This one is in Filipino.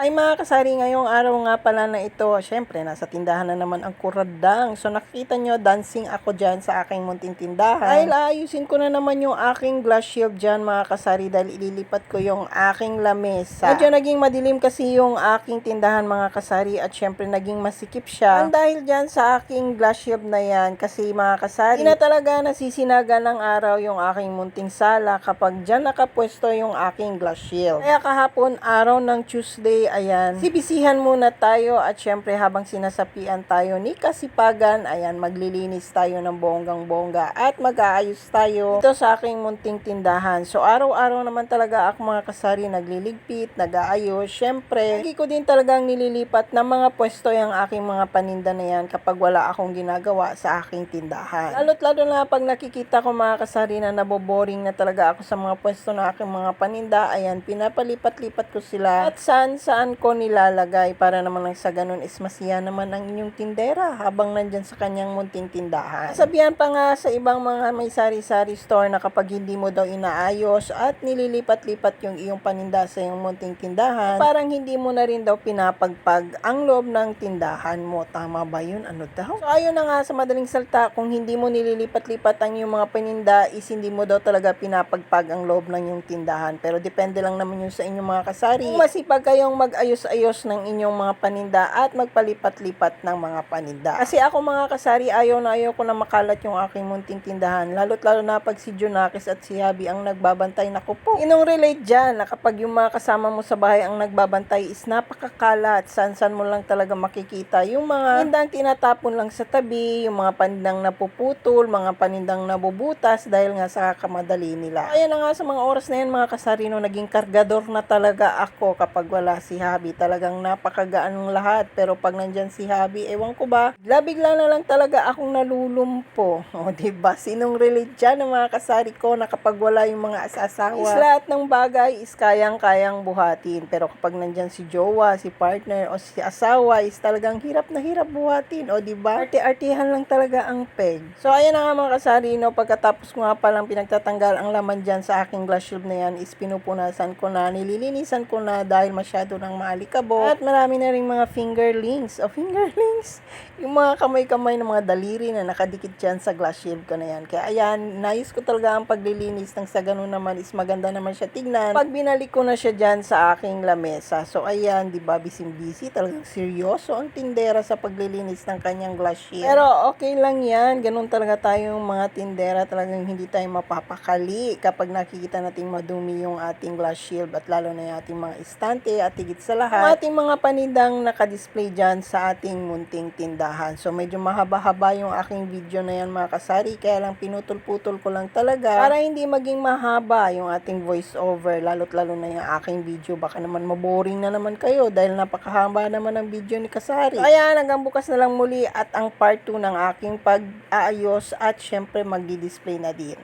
Ay mga kasari, ngayong araw nga pala na ito, syempre nasa tindahan na naman ang kuradang. So nakikita nyo, dancing ako dyan sa aking munting tindahan. Ay laayusin ko na naman yung aking glass shield dyan mga kasari dahil ililipat ko yung aking lamesa. Medyo naging madilim kasi yung aking tindahan mga kasari at syempre naging masikip siya. Ang dahil dyan sa aking glass shield na yan kasi mga kasari, na talaga nasisinaga ng araw yung aking munting sala kapag dyan nakapwesto yung aking glass shield. Kaya kahapon araw ng Tuesday, ayan, sibisihan muna tayo at syempre habang sinasapian tayo ni Kasipagan, ayan, maglilinis tayo ng bonggang bongga at mag-aayos tayo dito sa aking munting tindahan. So araw-araw naman talaga ako mga kasari nagliligpit, nag-aayos. Syempre, lagi ko din talagang nililipat ng mga pwesto yung aking mga paninda na yan kapag wala akong ginagawa sa aking tindahan. Lalo't lalo na pag nakikita ko mga kasari na naboboring na talaga ako sa mga pwesto ng aking mga paninda, ayan, pinapalipat-lipat ko sila at saan saan ko nilalagay para naman lang sa ganun is masiya naman ang inyong tindera habang nandyan sa kanyang munting tindahan. Sabihan pa nga sa ibang mga may sari-sari store na kapag hindi mo daw inaayos at nililipat-lipat yung iyong paninda sa iyong munting tindahan, parang hindi mo na rin daw pinapagpag ang loob ng tindahan mo. Tama ba yun? Ano daw? So ayun na nga sa madaling salta, kung hindi mo nililipat-lipat ang iyong mga paninda is hindi mo daw talaga pinapagpag ang loob ng iyong tindahan. Pero depende lang naman yun sa inyong mga kasari. Kung masipag kayong mag-ayos-ayos ng inyong mga paninda at magpalipat-lipat ng mga paninda. Kasi ako mga kasari, ayaw na ayaw ko na makalat yung aking munting tindahan. Lalo't lalo na pag si Junakis at si Habi ang nagbabantay. Naku po, inong relate dyan na kapag yung mga kasama mo sa bahay ang nagbabantay is napakakalat. San-san mo lang talaga makikita. Yung mga panindang tinatapon lang sa tabi, yung mga panindang napuputol, mga panindang nabubutas dahil nga sa kamadali nila. Kaya na nga sa mga oras na yan mga kasari, no, naging kargador na talaga ako kapag wala si Habi. Talagang napakagaan ng lahat. Pero pag nandyan si Habi, ewan ko ba, bigla na lang talaga akong nalulumpo. O, diba? Sinong relate ng mga kasari ko na kapag wala yung mga asasawa? Is lahat ng bagay is kayang-kayang buhatin. Pero kapag nandyan si jowa, si partner, o si asawa, is talagang hirap na hirap buhatin. O, diba? Arte-artihan lang talaga ang peg. So, ayan na nga mga kasari, no? Pagkatapos ko nga palang pinagtatanggal ang laman dyan sa aking glass tube na yan, is pinupunasan ko na, nililinisan ko na dahil masyado ng maalikabok. At marami na rin mga fingerlings. O, fingerlings? Yung mga kamay-kamay ng mga daliri na nakadikit dyan sa glass shield ko na yan. Kaya ayan, nais ko talaga ang paglilinis ng sa ganun naman is maganda naman siya tignan. Pag binalik ko na siya dyan sa aking lamesa. So ayan, di ba, busy-busy. Talagang seryoso ang tindera sa paglilinis ng kanyang glass shield. Pero okay lang yan. Ganun talaga tayong mga tindera. Talagang hindi tayo mapapakali kapag nakikita nating madumi yung ating glass shield at lalo na yung ating mga istante at higit sa lahat. Ang ating mga panindang nakadisplay dyan sa ating munting tindahan. So medyo mahaba-haba yung aking video na yan mga kasari. Kaya lang pinutol-putol ko lang talaga para hindi maging mahaba yung ating voice over. Lalo't lalo na yung aking video. Baka naman maboring na naman kayo dahil napakahaba naman ang video ni Kasari. So ayan, hanggang bukas na lang muli at ang part 2 ng aking pag-aayos at syempre magdi-display na din.